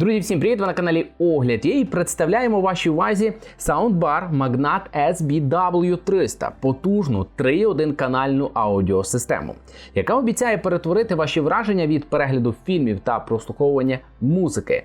Друзі, всім привіт! Ви на каналі Огляд є і представляємо вашій увазі саундбар Magnat SBW300 потужну 3.1 канальну аудіосистему, яка обіцяє перетворити ваші враження від перегляду фільмів та прослуховування музики.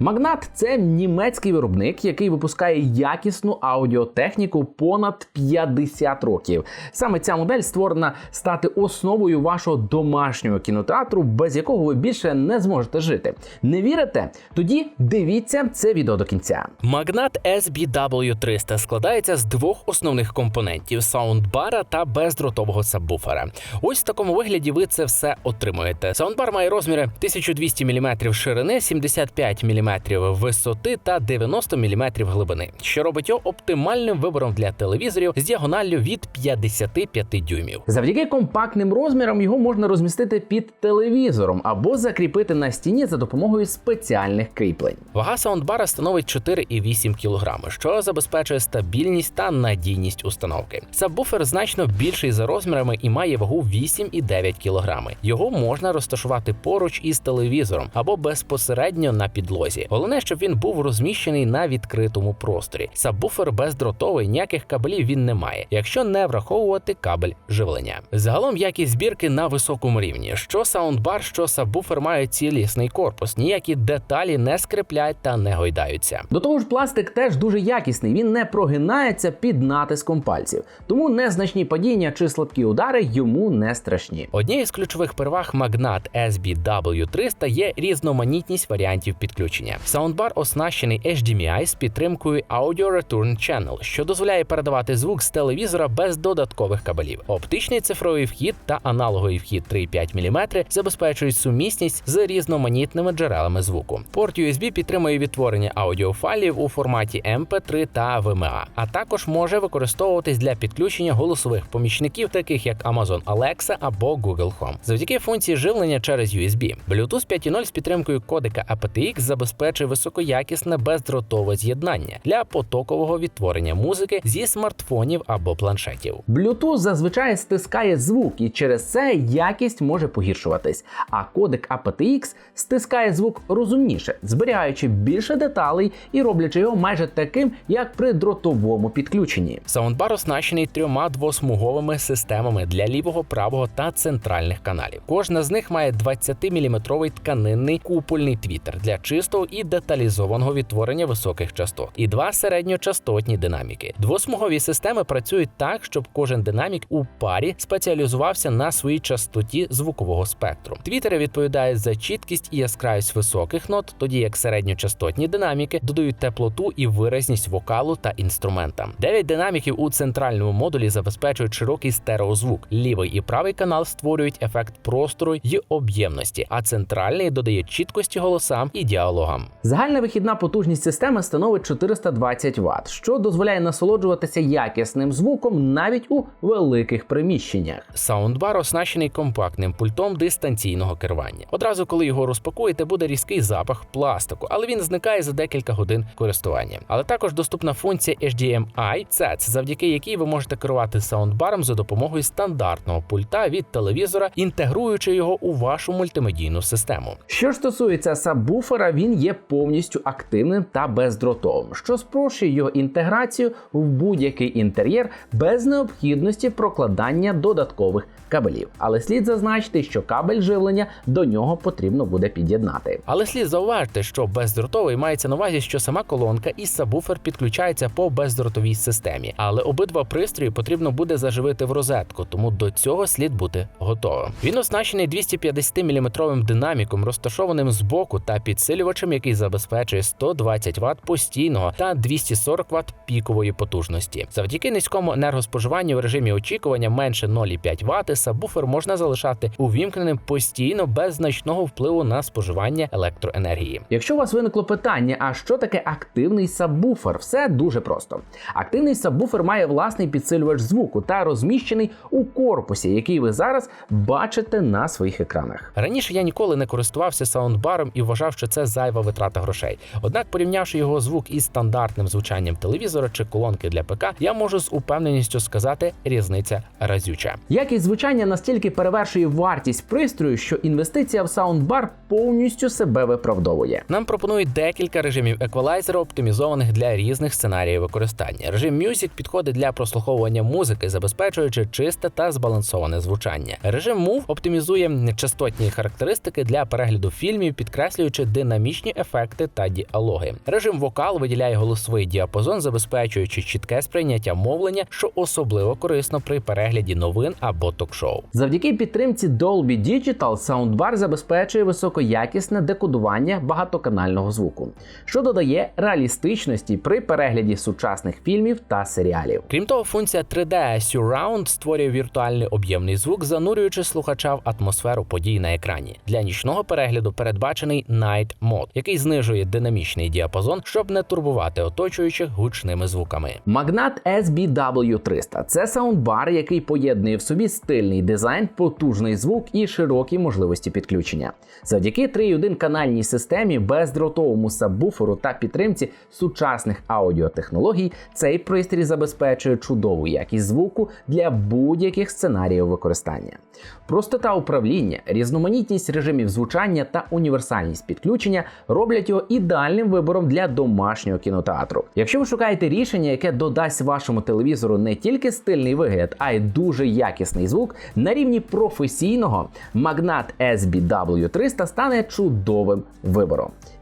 Magnat – це німецький виробник, який випускає якісну аудіотехніку понад 50 років. Саме ця модель створена стати основою вашого домашнього кінотеатру, без якого ви більше не зможете жити. Не вірите? Тоді дивіться це відео до кінця. Магнат SBW300 складається з двох основних компонентів саундбара та бездротового сабвуфера. Ось в такому вигляді ви це все отримуєте. Саундбар має розміри 1200 мм ширини, 75 мм висоти та 90 мм глибини, що робить його оптимальним вибором для телевізорів з діагоналлю від 55 дюймів. Завдяки компактним розмірам його можна розмістити під телевізором або закріпити на стіні за допомогою спеціальних кріплень. Вага саундбара становить 4,8 кг, що забезпечує стабільність та надійність установки. Сабвуфер значно більший за розмірами і має вагу 8,9 кг. Його можна розташувати поруч із телевізором або безпосередньо на підлозі. Головне, щоб він був розміщений на відкритому просторі. Сабвуфер бездротовий, ніяких кабелів він не має, якщо не враховувати кабель живлення. Загалом якість збірки на високому рівні. Що саундбар, що сабвуфер мають цілісний корпус, ніякі деталі не скриплять та не гойдаються. До того ж, пластик теж дуже якісний, він не прогинається під натиском пальців, тому незначні падіння чи слабкі удари йому не страшні. Однією з ключових переваг Magnat SBW300 є різноманітність варіантів підключення. Саундбар оснащений HDMI з підтримкою Audio Return Channel, що дозволяє передавати звук з телевізора без додаткових кабелів. Оптичний цифровий вхід та аналоговий вхід 3,5 мм забезпечують сумісність з різноманітними джерелами звуку. Порт USB підтримує відтворення аудіофайлів у форматі MP3 та VMA, а також може використовуватись для підключення голосових помічників, таких як Amazon Alexa або Google Home. Завдяки функції живлення через USB. Bluetooth 5.0 з підтримкою кодека aptX забезпечує високоякісне бездротове з'єднання для потокового відтворення музики зі смартфонів або планшетів. Bluetooth зазвичай стискає звук, і через це якість може погіршуватись. А кодек aptX стискає звук розумніше, зберігаючи більше деталей і роблячи його майже таким, як при дротовому підключенні. Саундбар оснащений трьома двосмуговими системами для лівого, правого та центральних каналів. Кожна з них має 20-мм тканинний купольний твітер для чистого і деталізованого відтворення високих частот, і два середньочастотні динаміки. Двосмугові системи працюють так, щоб кожен динамік у парі спеціалізувався на своїй частоті звукового спектру. Твітери відповідають за чіткість і яскравість високих нот, тоді як середньочастотні динаміки додають теплоту і виразність вокалу та інструментам. Дев'ять динаміків у центральному модулі забезпечують широкий стереозвук. Лівий і правий канал створюють ефект простору й об'ємності, а центральний додає чіткості голосам і діалогам. Загальна вихідна потужність системи становить 420 Вт, що дозволяє насолоджуватися якісним звуком навіть у великих приміщеннях. Саундбар оснащений компактним пультом дистанційного керування. Одразу, коли його розпакуєте, буде різкий запах пластику, але він зникає за декілька годин користування. Але також доступна функція HDMI, CETS, завдяки якій ви можете керувати саундбаром за допомогою стандартного пульта від телевізора, інтегруючи його у вашу мультимедійну систему. Що ж стосується сабвуфера, він є повністю активним та бездротовим, що спрощує його інтеграцію в будь-який інтер'єр без необхідності прокладання додаткових кабелів. Але слід зазначити, що кабель живлення до нього потрібно буде під'єднати. Але слід зауважити, що бездротовий мається на увазі, що сама колонка і сабвуфер підключаються по бездротовій системі, але обидва пристрої потрібно буде заживити в розетку, тому до цього слід бути готовим. Він оснащений 250-мм динаміком, розташованим збоку та підсилювачем, який забезпечує 120 Вт постійного та 240 Вт пікової потужності. Завдяки низькому енергоспоживанню в режимі очікування менше 0,5 Вт, сабвуфер можна залишати увімкненим постійно без значного впливу на споживання електроенергії. Якщо у вас виникло питання, а що таке активний сабвуфер, все дуже просто. Активний сабвуфер має власний підсилювач звуку та розміщений у корпусі, який ви зараз бачите на своїх екранах. Раніше я ніколи не користувався саундбаром і вважав, що це зайва витрата грошей. Однак, порівнявши його звук із стандартним звучанням телевізора чи колонки для ПК, я можу з упевненістю сказати, різниця разюча. Якість звучання настільки перевершує вартість пристрою, що інвестиція в саундбар повністю себе виправдовує. Влаштовує. Нам пропонують декілька режимів еквалайзера, оптимізованих для різних сценаріїв використання. Режим Music підходить для прослуховування музики, забезпечуючи чисте та збалансоване звучання. Режим Move оптимізує частотні характеристики для перегляду фільмів, підкреслюючи динамічні ефекти та діалоги. Режим вокал виділяє голосовий діапазон, забезпечуючи чітке сприйняття мовлення, що особливо корисно при перегляді новин або ток-шоу. Завдяки підтримці Dolby Digital Soundbar забезпечує високоякісне декодування багатоканального звуку, що додає реалістичності при перегляді сучасних фільмів та серіалів. Крім того, функція 3D Surround створює віртуальний об'ємний звук, занурюючи слухача в атмосферу подій на екрані. Для нічного перегляду передбачений Night Mode, який знижує динамічний діапазон, щоб не турбувати оточуючих гучними звуками. Магнат SBW300 – це саундбар, який поєднує в собі стильний дизайн, потужний звук і широкі можливості підключення. Завдяки 3.1 канальній системі, бездротовому сабвуферу та підтримці сучасних аудіотехнологій, цей пристрій забезпечує чудову якість звуку для будь-яких сценаріїв використання. Простота управління, різноманітність режимів звучання та універсальність підключення роблять його ідеальним вибором для домашнього кінотеатру. Якщо ви шукаєте рішення, яке додасть вашому телевізору не тільки стильний вигляд, а й дуже якісний звук, на рівні професійного Magnat SBW300 стане чудовим вибором.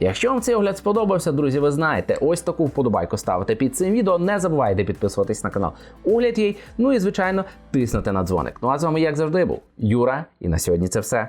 Якщо вам цей огляд сподобався, друзі, ви знаєте, ось таку вподобайку ставити під цим відео. Не забувайте підписуватись на канал Огляд їй. Ну і звичайно, тиснути на дзвоник. Ну а з вами, як завжди, був Юра, і на сьогодні це все.